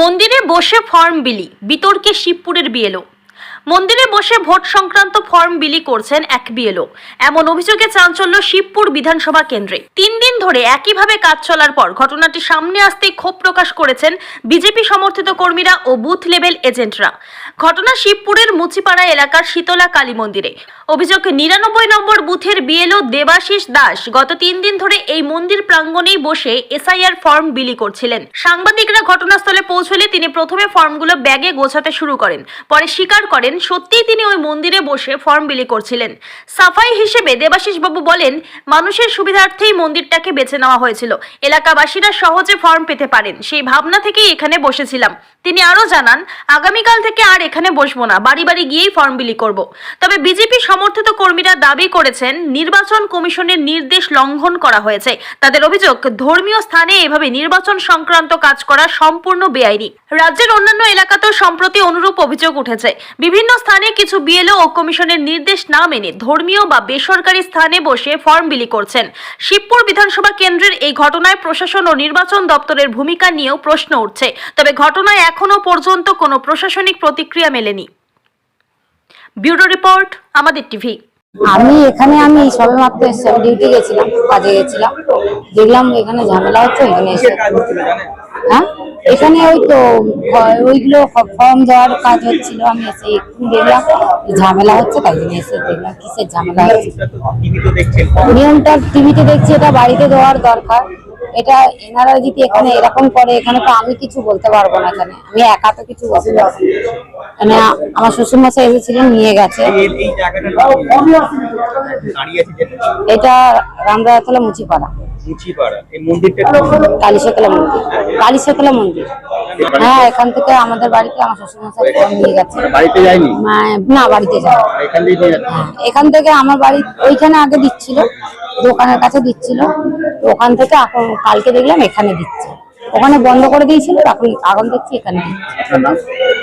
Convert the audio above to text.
মন্দিরে বসে ফর্ম বিলি, বিতর্কে শিবপুরের বিএলও। মন্দিরে বসে ভোট সংক্রান্ত ফর্ম বিলি করছেন এক বিএলও। এমন অভিযোগে চাঞ্চল্য শিবপুর বিধানসভা কেন্দ্রে। তিন দিন ধরে একইভাবে কাজ চলার পর ঘটনাটি সামনে আসতেই ক্ষোভ প্রকাশ করেছেন বিজেপি সমর্থিত কর্মীরা ও বুথ লেভেল এজেন্টরা। ঘটনা শিবপুরের মুচিপাড়া এলাকার শীতলা কালী মন্দিরে। অভিযোগ নিরানব্বই নম্বর বুথের বিএলও দেবাশিস দাস গত তিন দিন ধরে এই মন্দির প্রাঙ্গণেই বসে এসআইআর ফর্ম বিলি করছিলেন। সাংবাদিকরা ঘটনাস্থলে পৌঁছলে তিনি প্রথমে ফর্মগুলো ব্যাগে গোছাতে শুরু করেন। পরে স্বীকার করেন সত্যিই তিনি ওই মন্দিরে বসে ফর্ম বিলি করছিলেন। সাফাই হিসেবে দেবাশিস বাবু বলেন, মানুষের সুবিধার্থেই মন্দিরটাকে বেছে নেওয়া হয়েছিল। এলাকাবাসীরা সহজে ফর্ম পেতে পারেন। সেই ভাবনা থেকেই এখানে বসেছিলাম। তিনি আরও জানান, আগামীকাল থেকে আর এখানে বসবো না, বাড়ি বাড়ি গিয়েই ফর্ম বিলি করব। তবে বিজেপি সমর্থিত কর্মীরা দাবি করেছেন, নির্বাচন কমিশনের নির্দেশ লঙ্ঘন করা হয়েছে। তাদের অভিযোগ, ধর্মীয় স্থানে এভাবে নির্বাচন সংক্রান্ত কাজ করা সম্পূর্ণ বেআইনি। রাজ্যের অন্যান্য এলাকাতেও সম্প্রতি অনুরূপ অভিযোগ উঠেছে। বিভিন্ন স্থানে কিছু বিএলও ও কমিশনের নির্দেশ না মেনে ধর্মীয় বা বেসরকারি স্থানে বসে ফর্ম বিলি করছেন। শিবপুর বিধানসভা কেন্দ্রের এই ঘটনায় প্রশাসন ও নির্বাচন দপ্তরের ভূমিকা নিয়েও প্রশ্ন উঠছে। তবে ঘটনায় এখনও পর্যন্ত কোনো প্রশাসনিক প্রতিক্রিয়া মেলেনি। ব্যুরো রিপোর্ট, আমাদের টিভি। আমি এখানে আমি সবে মাত্র এসেছি ডিউটি গেছিলাম, কাজে গেছিলাম। দেখলাম এখানে ঝামেলা হচ্ছে, এখানে এসে হ্যাঁ? এখানে ওই তো ওইগুলো ফর্ম দেওয়ার কাজ হচ্ছিল, আমি এসে একটু দেখলাম ঝামেলা হচ্ছে, তাই জন্য এসে দেখলাম কিসের ঝামেলা হচ্ছে। নিয়মটা টিভিতে দেখছি, এটা বাড়িতে দেওয়ার দরকার। এটা এনারা যদি এখানে এরকম করে, এখানে তো আমি কিছু বলতে পারব না এখানে। আমি একা তো কিছু বলতে পারব। মানে আমার শ্বশুর মশাই এসেছিলেন নিয়ে গেছে। এটা রামরায়তলা মুচিপাড়া। কালীশতলা মন্দির। কালীশতলা মন্দির। হ্যাঁ এখান থেকে আমাদের বাড়িতে আমার শ্বশুর মশাই নিয়ে গেছে। না বাড়িতে যায় এখান থেকে আমার বাড়ি ওইখানে আগে দিচ্ছিল দোকানের কাছে দিচ্ছিল। ওখান থেকে এখন কালকে দেখলাম এখানে দিচ্ছে। ওখানে বন্ধ করে দিয়েছিল এখন এখন দেখছি এখানে দিচ্ছে।